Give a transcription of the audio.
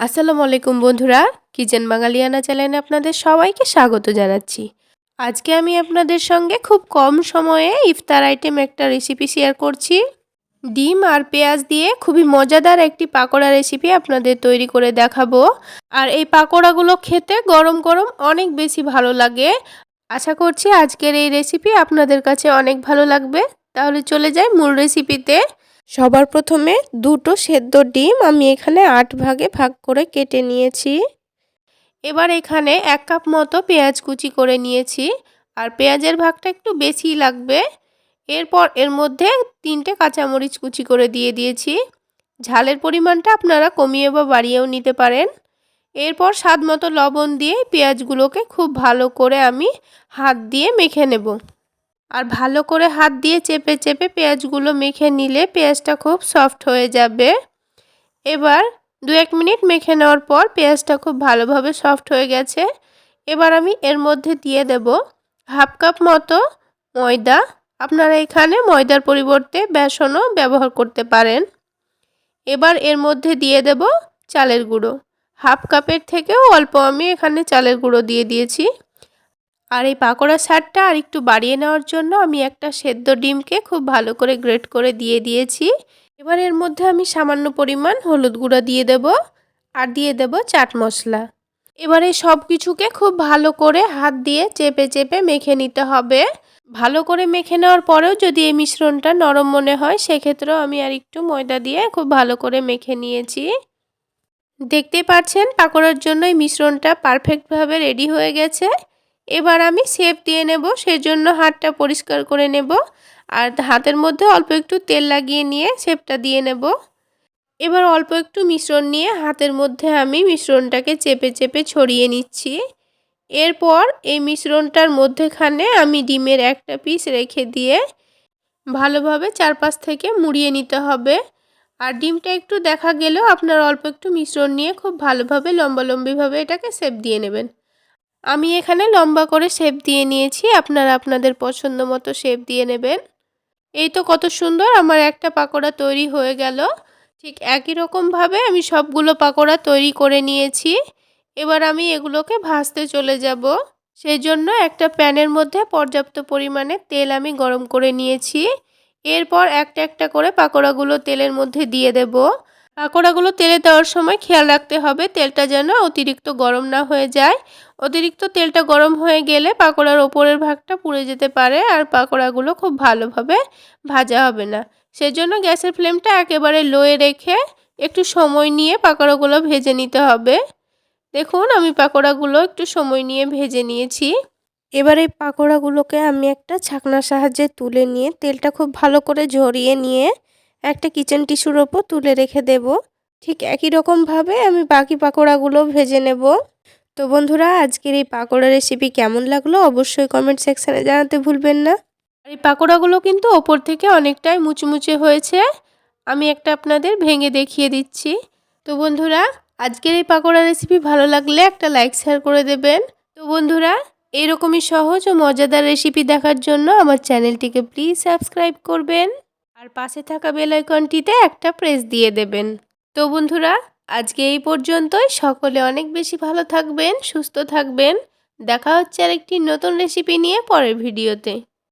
আসসালামু আলাইকুম বন্ধুরা, কিচেন বাঙালিয়ানা চ্যানেলে আপনাদের সবাইকে স্বাগত জানাচ্ছি। আজকে আমি আপনাদের সঙ্গে খুব কম সময়ে ইফতার আইটেম একটা রেসিপি শেয়ার করছি। ডিম আর পেঁয়াজ দিয়ে খুবই মজাদার একটি পাকোড়া রেসিপি আপনাদের তৈরি করে দেখাবো। আর এই পাকোড়াগুলো খেতে গরম গরম অনেক বেশি ভালো লাগে। আশা করছি আজকের এই রেসিপি আপনাদের কাছে অনেক ভালো লাগবে। তাহলে চলে যাই মূল রেসিপিতে সবার প্রথমে দুটো সেদ্ধ ডিম আমি এখানে আট ভাগে ভাগ করে কেটে নিয়েছি। এবার এখানে এক কাপ মতো পেঁয়াজ কুচি করে নিয়েছি। আর পেঁয়াজের ভাগটা একটু বেশি লাগবে। এরপর এর মধ্যে তিনটে কাঁচামরিচ কুচি করে দিয়ে দিয়েছি। ঝালের পরিমাণটা আপনারা কমিয়ে বা বাড়িয়েও নিতে পারেন। এরপর স্বাদ মতো লবণ দিয়ে পেঁয়াজগুলোকে খুব ভালো করে আমি হাত দিয়ে মেখে নেব। আর ভালো করে হাত দিয়ে চেপে চেপে পেঁয়াজগুলো মেখে নিলে পেঁয়াজটা খুব সফট হয়ে যাবে। এবার দু এক মিনিট মেখে নেওয়ার পর পেঁয়াজটা খুব ভালোভাবে সফট হয়ে গেছে। এবার আমি এর মধ্যে দিয়ে দেব হাফ কাপ মতো ময়দা। আপনারা এখানে ময়দার পরিবর্তে বেসনও ব্যবহার করতে পারেন। এবার এর মধ্যে দিয়ে দেব চালের গুঁড়ো। হাফ কাপের থেকেও অল্প আমি এখানে চালের গুঁড়ো দিয়ে দিয়েছি। আর এই পাকোড়া স্বাদটা আর একটু বাড়িয়ে নেওয়ার জন্য আমি একটা সেদ্ধ ডিমকে খুব ভালো করে গ্রেট করে দিয়ে দিয়েছি। এবার এর মধ্যে আমি সামান্য পরিমাণ হলুদ গুঁড়া দিয়ে দেব আর দিয়ে দেব চাট মশলা। এবারে সব কিছুকে খুব ভালো করে হাত দিয়ে চেপে চেপে মেখে নিতে হবে। ভালো করে মেখে নেওয়ার পরেও যদি এই মিশ্রণটা নরম মনে হয়, সেক্ষেত্রেও আমি আর একটু ময়দা দিয়ে খুব ভালো করে মেখে নিয়েছি। দেখতে পাচ্ছেন, পাকোড়ার জন্য এই মিশ্রণটা পারফেক্টভাবে রেডি হয়ে গেছে। এবার আমি শেপ দিয়ে নেব, সেজন্য হাতটা পরিষ্কার করে নেব। আর হাতের মধ্যে অল্প একটু তেল লাগিয়ে নিয়ে শেপটা দিয়ে নেব। এবার অল্প একটু মিশ্রণ নিয়ে হাতের মধ্যে আমি মিশ্রণটাকে চেপে চেপে ছড়িয়ে নিচ্ছি। এরপর এই মিশ্রণটার মধ্যেখানে আমি ডিমের একটা পিস রেখে দিয়ে ভালোভাবে চারপাশ থেকে মুড়িয়ে নিতে হবে। আর ডিমটা একটু দেখা গেলেও আপনার অল্প একটু মিশ্রণ নিয়ে খুব ভালোভাবে লম্বালম্বিভাবে এটাকে শেপ দিয়ে নেবেন। আমি এখানে লম্বা করে শেপ দিয়ে নিয়েছি, আপনারা আপনাদের পছন্দ মতো শেপ দিয়ে নেবেন। এই তো কত সুন্দর আমার একটা পাকোড়া তৈরি হয়ে গেল। ঠিক একই রকমভাবে আমি সবগুলো পাকোড়া তৈরি করে নিয়েছি। এবার আমি এগুলোকে ভাজতে চলে যাব। সেই জন্য একটা প্যানের মধ্যে পর্যাপ্ত পরিমাণে তেল আমি গরম করে নিয়েছি। এরপর একটা একটা করে পাকোড়াগুলো তেলের মধ্যে দিয়ে দেব। পাকোড়াগুলো তেলে দেওয়ার সময় খেয়াল রাখতে হবে তেলটা যেন অতিরিক্ত গরম না হয়ে যায়। অতিরিক্ত তেলটা গরম হয়ে গেলে পাকোড়ার ওপরের ভাগটা পুড়ে যেতে পারে আর পাকোড়াগুলো খুব ভালোভাবে ভাজা হবে না। সেজন্য গ্যাসের ফ্লেমটা একেবারে লোয়ে রেখে একটু সময় নিয়ে পাকোড়াগুলো ভেজে নিতে হবে। দেখুন, আমি পাকোড়াগুলো একটু সময় নিয়ে ভেজে নিয়েছি। এবার পাকোড়াগুলোকে আমি একটা ছাকনার সাহায্যে তুলে নিয়ে তেলটা খুব ভালো করে ঝরিয়ে নিয়ে একটা কিচেন টিস্যুর ওপর তুলে রেখে দেব। ঠিক একই রকমভাবে আমি বাকি পাকোড়াগুলো ভেজে নেব। তো বন্ধুরা, আজকের এই পাকোড়া রেসিপি কেমন লাগল অবশ্যই কমেন্ট সেকশানে জানাতে ভুলবেন না। আর এই পাকোড়াগুলো কিন্তু ওপর থেকে অনেকটাই মুচমুচে হয়েছে। আমি একটা আপনাদের ভেঙে দেখিয়ে দিচ্ছি। তো বন্ধুরা, আজকের এই পাকোড়া রেসিপি ভালো লাগলে একটা লাইক শেয়ার করে দেবেন। তো বন্ধুরা, এইরকমই সহজ ও মজাদার রেসিপি দেখার জন্য আমার চ্যানেলটিকে প্লিজ সাবস্ক্রাইব করবেন। আর পাশে থাকা বেল আইকনটিতে একটা প্রেস দিয়ে দেবেন। তো বন্ধুরা, আজকে এই পর্যন্তই। সকলে অনেক বেশি ভালো থাকবেন, সুস্থ থাকবেন। দেখা হচ্ছে আরেকটি নতুন রেসিপি নিয়ে পরের ভিডিওতে